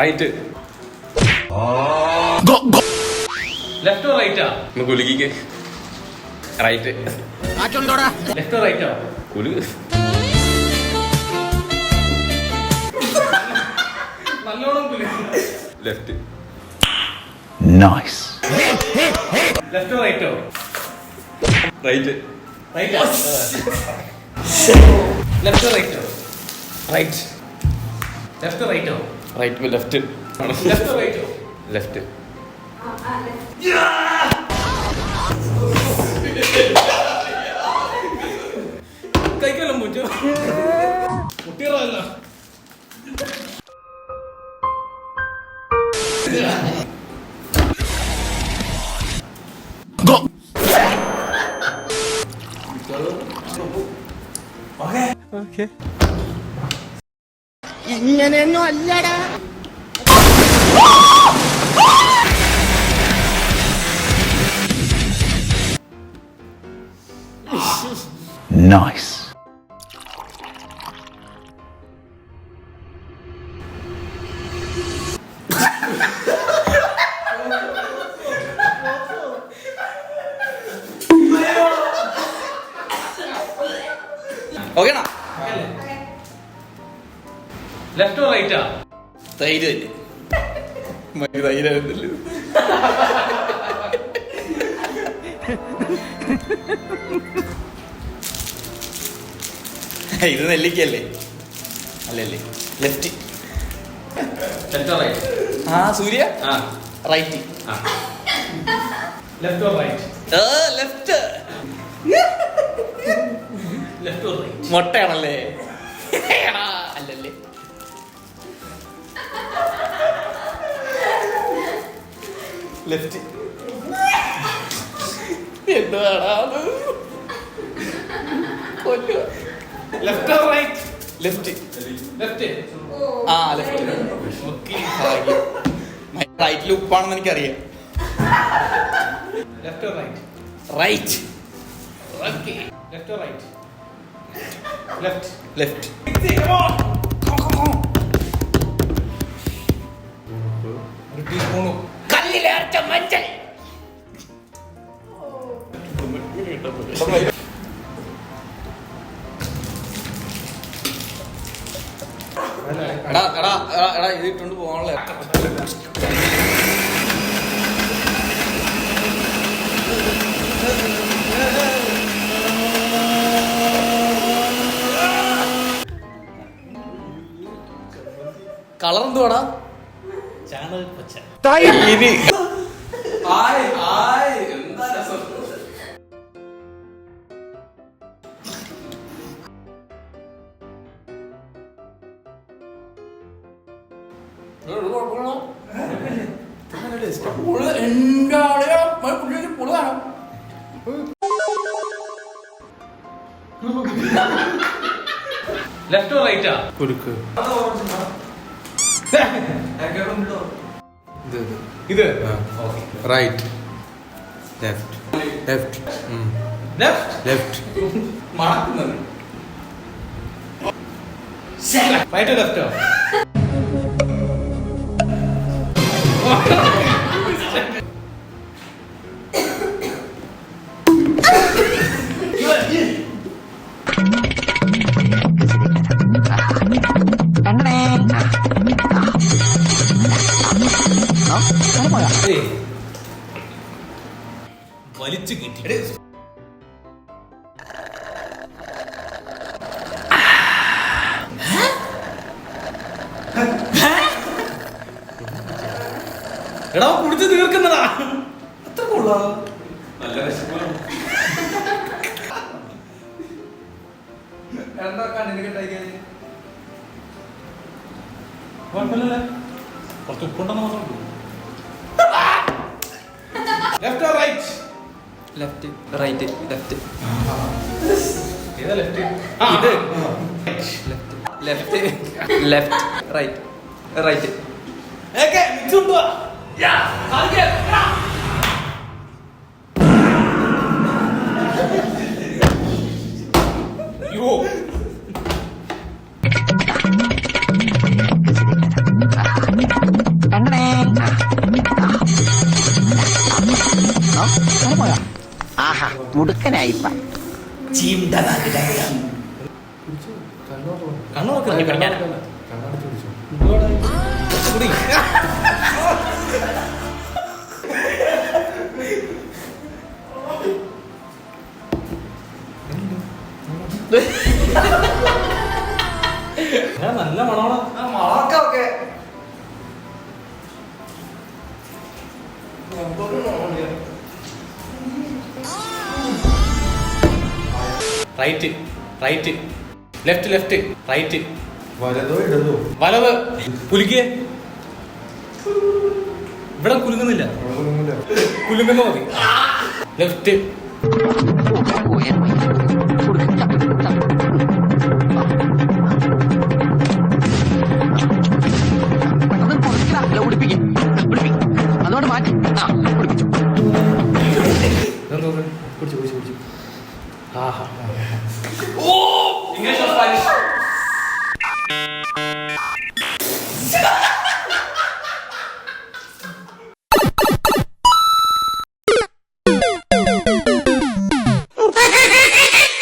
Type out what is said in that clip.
Right ലെഫ്റ്റോ റൈറ്റാ കുലുക്കിക്ക്. Right ലെഫ്റ്റോ റൈറ്റോ കുലു. നല്ലോണം കുലു. ലെഫ്റ്റ് നൈസ് ലെഫ്റ്റോ റൈറ്റോ റൈറ്റ് റൈറ്റ് ലെഫ്റ്റോ റൈറ്റോ റൈറ്റ് ലെഫ്റ്റോ റൈറ്റോ റൈറ്റ് ലെഫ്റ്റ് ലെഫ്റ്റോ റൈറ്റോ ലെഫ്റ്റ് കൈക്കെല്ലാം Okay. കുട്ടികളല്ല. ഇങ്ങനെയൊന്നും അല്ലടാ Nice. ഓക്കേണാ ലെഫ്റ്റോ റൈറ്റാ തൈര്. തന്നെ തൈരായിരുന്നല്ലോ ഇത് നെല്ലിക്കല്ലേ അല്ലല്ലേ ലെഫ്റ്റ് ലെഫ്റ്റോ റൈറ്റ് ആ സൂര്യ? ആ. റൈറ്റ് ആ. ലെഫ്റ്റോ റൈറ്റ് ലെഫ്റ്റ് ഓർ റൈറ്റ് മുട്ടയാണല്ലേ? അല്ലല്ലേ. ലെഫ്റ്റ് എന്താണ് ലെഫ്റ്റ് റൈറ്റ് ലെഫ്റ്റ് ലെഫ്റ്റ് ആ ലെഫ്റ്റ് റൈറ്റിൽ ഉപ്പാണെന്ന് എനിക്കറിയാം. ലെഫ്റ്റോ റൈറ്റ് റൈറ്റ് ഓക്കേ ലെഫ്റ്റോ റൈറ്റ് ലെഫ്റ്റ് ലെഫ്റ്റ് ഒരു ടീസ്പൂണും കല്ലിലേർച്ച മഞ്ചൽ. എടാ എടാ എടാ, കളർ എന്തുവാടാ? ചാണക പച്ച ഇത് ഹായ് ഹായ് എന്താ രസം? ലെഫ്റ്റോ റൈറ്റാ കൊടുക്ക് ഇത്. Right left left left left മണക്കുന്നത് റൈറ്റോ ലെഫ്റ്റോ എടാ കുടിച്ച് തീർക്കുന്നതാ. അത്ര കൊള്ളാം. നല്ല വിശപ്പാണ് എന്താ കണ്ണിന് കെട്ടായിക്കാൻ കുഴപ്പമില്ലല്ലേ? കുറച്ച് ഉപ്പുണ്ടെന്ന് മാത്രം left or right left right left ഏതാ ലെഫ്റ്റ് ഇത്. Left left right right mix കൊണ്ടുവാ ആഹാ മുടുക്കനായി കണ്ണു നോക്കി കണ്ണു നോക്കി നല്ല മണമാണ്? മാർക്കൊക്കെ right right left left right വലതോ ഇടതോ? വലത്. കുലുക്കിയേ ഇവിടെ കുലുങ്ങുന്നില്ല. കുലുങ്ങുന്നു മതി. ലെഫ്റ്റ്